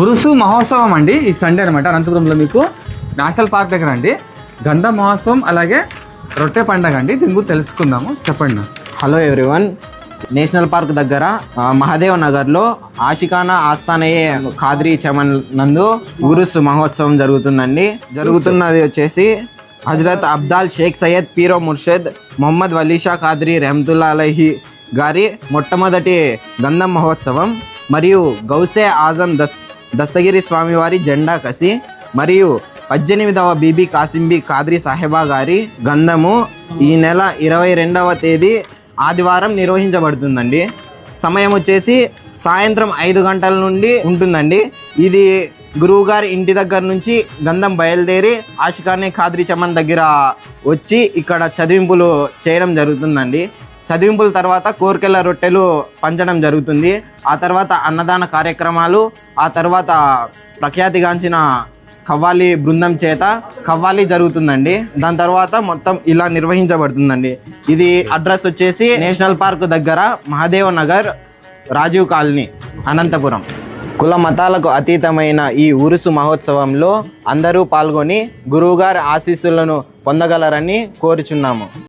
ఉరుసు మహోత్సవం అండి. ఈ సండే అనమాట అనంతపురంలో మీకు నేషనల్ పార్క్ దగ్గర అండి. గంధ మహోత్సవం అలాగే రొట్టె పండగ అండి. దీని గురించి తెలుసుకుందాము. చెప్పండి. హలో ఎవ్రీవన్ నేషనల్ పార్క్ దగ్గర ఆ, మహాదేవ్ నగర్లో ఆషికానా ఆస్థానయే ఖాద్రీ చమన్ నందు ఉరుస్ మహోత్సవం జరుగుతుందండి. జరుగుతున్నది వచ్చేసి హజరత్ అబ్దాల్ షేక్ సయ్యద్ పీరో ముర్షద్ మొహమ్మద్ వలీషా ఖాద్రీ రెహమతుల్లా అలహి గారి మొట్టమొదటి గంధం మహోత్సవం మరియు గౌసే ఆజం దస్ దస్తగిరి స్వామివారి జెండా కసి మరియు పద్దెనిమిదవ బీబీ కాసింబి కాద్రి సాహెబా గారి గంధము ఈ నెల ఇరవై రెండవ తేదీ ఆదివారం నిర్వహించబడుతుందండి. సమయం వచ్చేసి సాయంత్రం ఐదు గంటల నుండి ఉంటుందండి. ఇది గురువు గారి ఇంటి దగ్గర నుంచి గంధం బయలుదేరి ఆశికాని ఖాద్రి చమన్ దగ్గర వచ్చి ఇక్కడ చదివింపులు చేయడం జరుగుతుందండి. చదివింపుల తర్వాత కోరికల రొట్టెలు పంచడం జరుగుతుంది. ఆ తర్వాత అన్నదాన కార్యక్రమాలు ఆ తర్వాత ప్రఖ్యాతిగాంచిన కవ్వాలి బృందం చేత కవ్వాలి జరుగుతుందండి. దాని తర్వాత మొత్తం ఇలా నిర్వహించబడుతుందండి. ఇది అడ్రస్ వచ్చేసి నేషనల్ పార్క్ దగ్గర మహాదేవ్ నగర్ రాజీవ్ కాలనీ అనంతపురం. కుల మతాలకు అతీతమైన ఈ ఉరుసు మహోత్సవంలో అందరూ పాల్గొని గురువుగారి ఆశీస్సులను పొందగలరని కోరుచున్నాము.